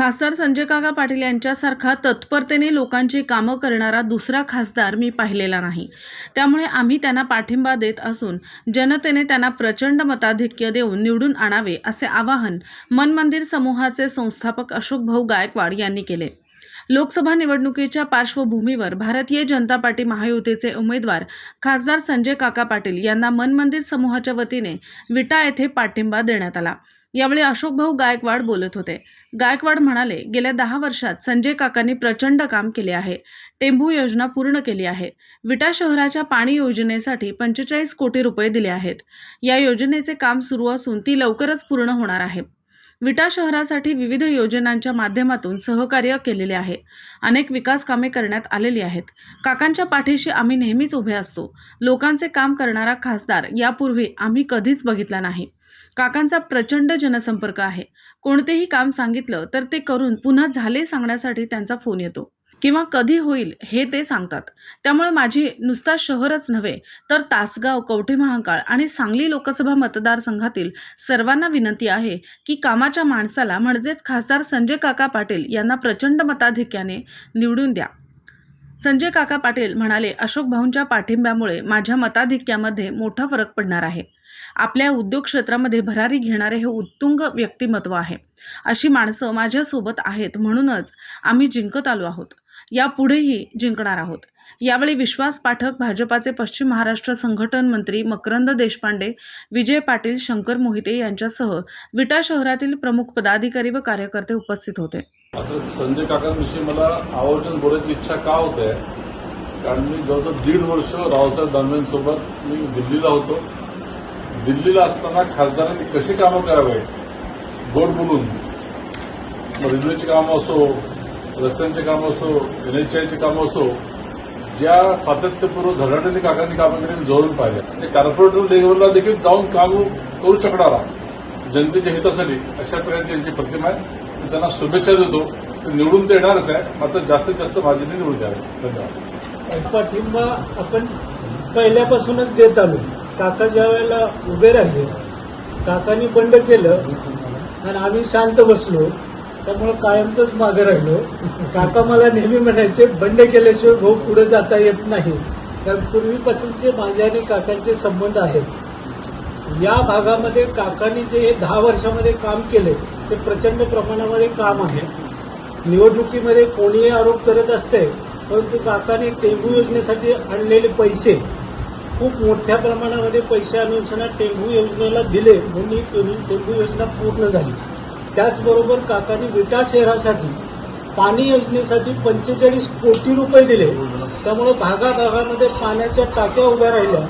खासदार संजय काका पाटील यांच्यासारखा तत्परतेने लोकांची कामं करणारा दुसरा खासदार मी पाहिलेला नाही. त्यामुळे आम्ही त्यांना पाठिंबा देत असून जनतेने त्यांना प्रचंड मताधिक्य देऊन निवडून आणावे असे आवाहन मन मंदिर समूहाचे संस्थापक अशोक भाऊ गायकवाड यांनी केले. लोकसभा निवडणुकीच्या पार्श्वभूमीवर भारतीय जनता पार्टी महायुतीचे उमेदवार खासदार संजय काका पाटील यांना मन मंदिर समूहाच्या वतीने विटा येथे पाठिंबा देण्यात आला. यावेळी अशोक भाऊ गायकवाड बोलत होते. गायकवाड म्हणाले गेल्या दहा वर्षात संजय काकांनी प्रचंड काम केले आहे. टेंभू योजना पूर्ण केली आहे. विटा शहराच्या पाणी योजनेसाठी पंचेचाळीस कोटी रुपये दिले आहेत. या योजनेचे काम सुरू असून ती लवकरच पूर्ण होणार आहे. विटा शहरासाठी विविध योजनांच्या माध्यमातून सहकार्य केलेले आहे. अनेक विकास कामे करण्यात आलेली आहेत. काकांच्या पाठीशी आम्ही नेहमीच उभे असतो. लोकांचे काम करणारा खासदार यापूर्वी आम्ही कधीच बघितला नाही. काकांचा प्रचंड जनसंपर्क आहे. कोणतेही काम सांगितलं तर ते करून पुन्हा झाले सांगण्यासाठी त्यांचा फोन येतो. किंवा कधी होईल हे ते सांगतात. त्यामुळे माझी नुसता शहरच नव्हे तर तासगाव कवठे महांकाळ आणि सांगली लोकसभा मतदारसंघातील सर्वांना विनंती आहे की कामाच्या माणसाला म्हणजेच खासदार संजय काका पाटील यांना प्रचंड मताधिक्याने निवडून द्या. संजय काका पाटील म्हणाले अशोक भाऊंच्या पाठिंब्यामुळे माझ्या मताधिक्यामध्ये मोठा फरक पडणार आहे. आपल्या उद्योग क्षेत्रामध्ये भरारी घेणारे हे उत्तुंग व्यक्तिमत्व आहे. अशी माणसं माझ्यासोबत आहेत म्हणूनच आम्ही जिंकत आलो आहोत. यापुढेही जिंकणार आहोत. यावेळी विश्वास पाठक भाजपाचे पश्चिम महाराष्ट्र संघटन मंत्री मकरंद देशपांडे विजय पाटील शंकर मोहिते यांच्यासह विटा शहरातील प्रमुख पदाधिकारी व कार्यकर्ते उपस्थित होते. आता संजय काकांविषयी मला आवर्जून बोलायची इच्छा का होते? कारण मी जवळजवळ दीड वर्ष रावसाहेब दानवेंसोबत मी दिल्लीला होतो. दिल्लीला असताना खासदारांनी कशी कामं करावे? गोड बोलून. रेल्वेची कामं असो रस्त्यांची कामं असो एनएचआयची कामं असो ज्या सातत्यपूर्व धरणाने काकांनी कामं केली मी जवळून पाहिल्या. म्हणजे कॉर्पोरेटर लेव्हलला देखील जाऊन काम करू शकणारा जनतेच्या हितासाठी अशा प्रकारची यांची प्रतिमा आहे. त्यांना शुभेच्छा देतो. ते निवडून तर येणारच आहे. मात्र जास्तीत जास्त भाजीने निवडून द्यावे धन्यवाद. पाठिंबा आपण पहिल्यापासूनच देत आलो. काका ज्या वेळेला उभे राहिले काकांनी बंड केलं आणि आम्ही शांत बसलो. त्यामुळे कायमच मागे राहिलो. काका मला नेहमी म्हणायचे बंड केल्याशिवाय भाऊ पुढे जाता येत नाही. कारण पूर्वीपासूनचे माझे आणि काकांचे संबंध आहेत. या भागामध्ये काकांनी जे हे दहा वर्षामध्ये काम केले ते प्रचंड प्रमाणामध्ये काम आहे. निवडणुकीमध्ये कोणीही आरोप करत असते परंतु काकांनी टेंबू योजनेसाठी आणलेले पैसे खूप मोठ्या प्रमाणामध्ये पैसे आणून टेंभू योजनेला दिले म्हणून ही टेंभू योजना पूर्ण झाली. त्याचबरोबर काकानी विटा शहरासाठी पाणी योजनेसाठी पंचेचाळीस कोटी रुपये दिले. त्यामुळे भागाभागामध्ये पाण्याच्या टाक्या उभ्या राहिल्या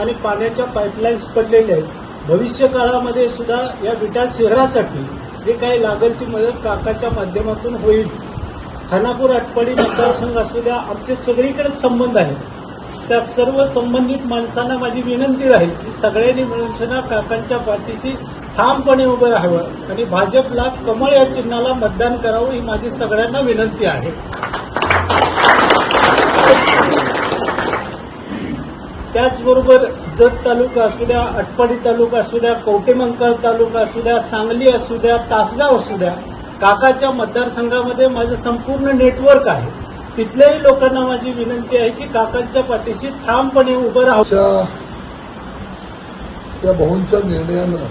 आणि पाण्याच्या पाईपलाईन्स पडलेल्या आहेत. भविष्य काळामध्ये सुद्धा या विटा शहरासाठी जे काही लागेल ती मदत काकाच्या माध्यमातून होईल. खानापूर आटपाडी मतदारसंघ असू द्या आमचे सगळीकडेच संबंध आहेत. त्या सर्व संबंधित माणसांना माझी विनंती राहील की सगळ्यांनी मिळून काकांच्या पाठीशी ठामपणे उभं राहावं आणि भाजपला कमळ या चिन्हाला मतदान करावं ही माझी सगळ्यांना विनंती आहे. त्याचबरोबर जत तालुका असू द्या अटपाडी तालुका असू द्या कवटेमंकाळ तालुका असू द्या सांगली असू द्या तासगाव असू द्या काकाच्या मतदारसंघामध्ये माझं संपूर्ण नेटवर्क आहे. तिथल्याही लोकांना माझी विनंती आहे की काकांच्या पाठीशी ठामपणे उभं राहा. त्या भाऊंच्या निर्णयानं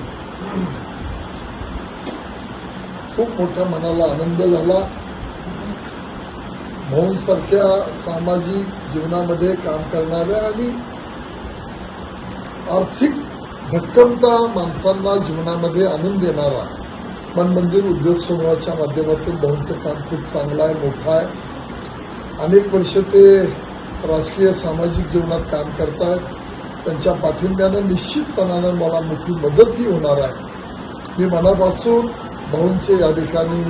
खूप मोठ्या मनाला आनंद झाला. भाऊंसारख्या सामाजिक जीवनामध्ये काम करणाऱ्या आणि आर्थिक भक्कमता माणसांना जीवनामध्ये आणून देणारा मन मंदिर उद्योग समूहाच्या माध्यमातून भाऊंचं काम खूप चांगलं आहे मोठं आहे. अनेक वर्ष ते राजकीय सामाजिक जीवनात काम करतायत त्यांच्या पाठिंब्यानं निश्चितपणानं मला मोठी मदतही होणार आहे. मी मनापासून भाऊंचे या ठिकाणी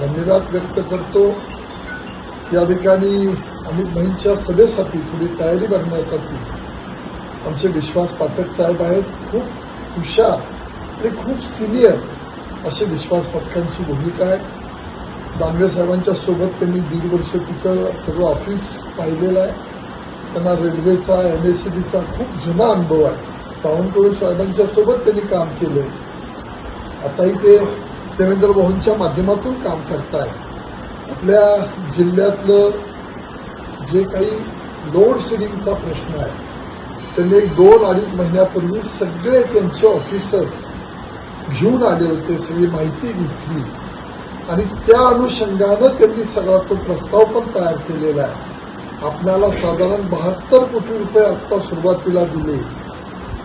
धन्यवाद व्यक्त करतो. या ठिकाणी अमित भाईंच्या सभेसाठी थोडी तयारी करण्यासाठी आमचे विश्वास पाठक साहेब आहेत. खूप हुशार आणि खूप सिनियर असे विश्वास पाठकांची भूमिका आहे. दानवे साहेबांच्या सोबत त्यांनी दीड वर्ष तिथं सगळं ऑफिस पाहिलेलं आहे. त्यांना रेल्वेचा डीचा खूप जुना अनुभव आहे. बावनकुळे साहेबांच्या सोबत त्यांनी काम केलंय. आताही ते देवेंद्र भाऊंच्या माध्यमातून काम करताय. आपल्या जिल्ह्यातलं जे काही लोड शेडिंगचा प्रश्न आहे त्यांनी एक दोन अडीच महिन्यापूर्वी सगळे त्यांचे ऑफिसर्स घेऊन आले होते सगळी माहिती घेतली. आणि त्या अनुषंगानं त्यांनी सगळा तो प्रस्ताव पण तयार केलेला आहे. आपल्याला साधारण बहात्तर कोटी रुपये आत्ता सुरुवातीला दिले.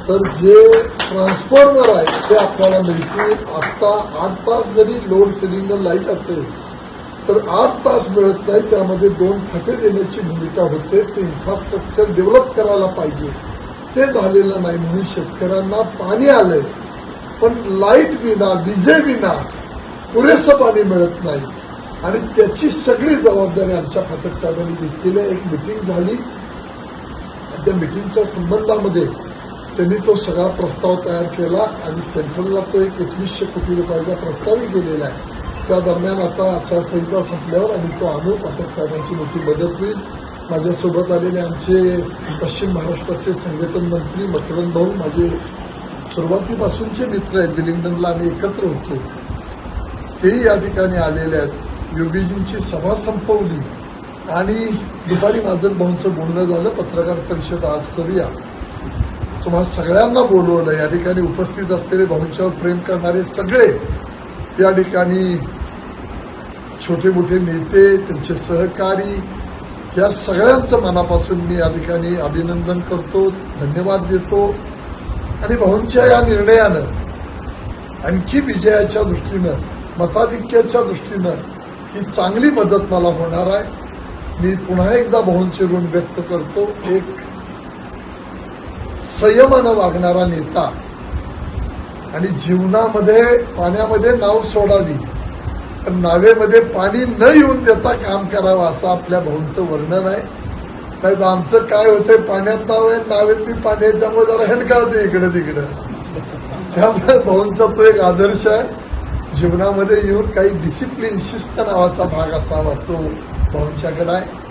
तर जे ट्रान्सफॉर्मर आहे ते आपल्याला मिळतील. आत्ता आठ तास जरी लोड शेडिंग लाइट असेल तर आठ तास मिळत नाही. त्यामध्ये दोन फटे देण्याची भूमिका होते. ते इन्फ्रास्ट्रक्चर डेव्हलप करायला पाहिजे. ते झालेलं नाही म्हणून शेतकऱ्यांना पाणी आलंय. पण लाइट विना विजेविना पुरेसं पाणी मिळत नाही. आणि त्याची सगळी जबाबदारी आमच्या फाटक साहेबांनी घेतलेली आहे. एक मिटिंग झाली. त्या मिटिंगच्या संबंधामध्ये त्यांनी तो सगळा प्रस्ताव तयार केला आणि सेंट्रलला तो एक एकवीसशे कोटी रुपयाचा प्रस्तावही गेलेला आहे. त्या दरम्यान आता आचारसंहिता संपल्यावर आम्ही तो आणू पाठक साहेबांची मोठी मदत होईल. माझ्यासोबत आलेले आमचे पश्चिम महाराष्ट्राचे संघटन मंत्री मकरंद भाऊ माझे सुरुवातीपासूनचे मित्र आहेत. विलिंग्डनला आम्ही एकत्र होतो. तेही या ठिकाणी आलेले आहेत. योगीजींची सभा संपवली. आणि दुपारी माझं भाऊंचं बोलणं झालं. पत्रकार परिषद आज करूया. तुम्हा सगळ्यांना बोलवलं. या ठिकाणी उपस्थित असलेले भाऊंच्यावर प्रेम करणारे सगळे या ठिकाणी छोटे मोठे नेते त्यांचे सहकारी या सगळ्यांचं मनापासून मी या ठिकाणी अभिनंदन करतो धन्यवाद देतो. आणि भाऊंच्या या निर्णयानं आणखी विजयाच्या दृष्टीनं मताधिक्याच्या दृष्टीनं ही चांगली मदत मला होणार आहे. मी पुन्हा एकदा भाऊंचे ऋण व्यक्त करतो. एक संयमानं वागणारा नेता आणि जीवनामध्ये पाण्यामध्ये नाव सोडावी पण नावेमध्ये पाणी न येऊन देता काम करावं असं आपल्या भाऊंचं वर्णन आहे. नाही तर आमचं काय होतंय? पाण्यात नाव आहे नावेत मी पाणी आहे त्यामुळे जरा हेंड काढते इकडं तिकडं. त्यामुळे भाऊंचा तो एक आदर्श आहे. जीवनामध्ये येऊन काही डिसिप्लिन शिस्त नावाचा भाग असावा तो भाऊंच्याकडे आहे.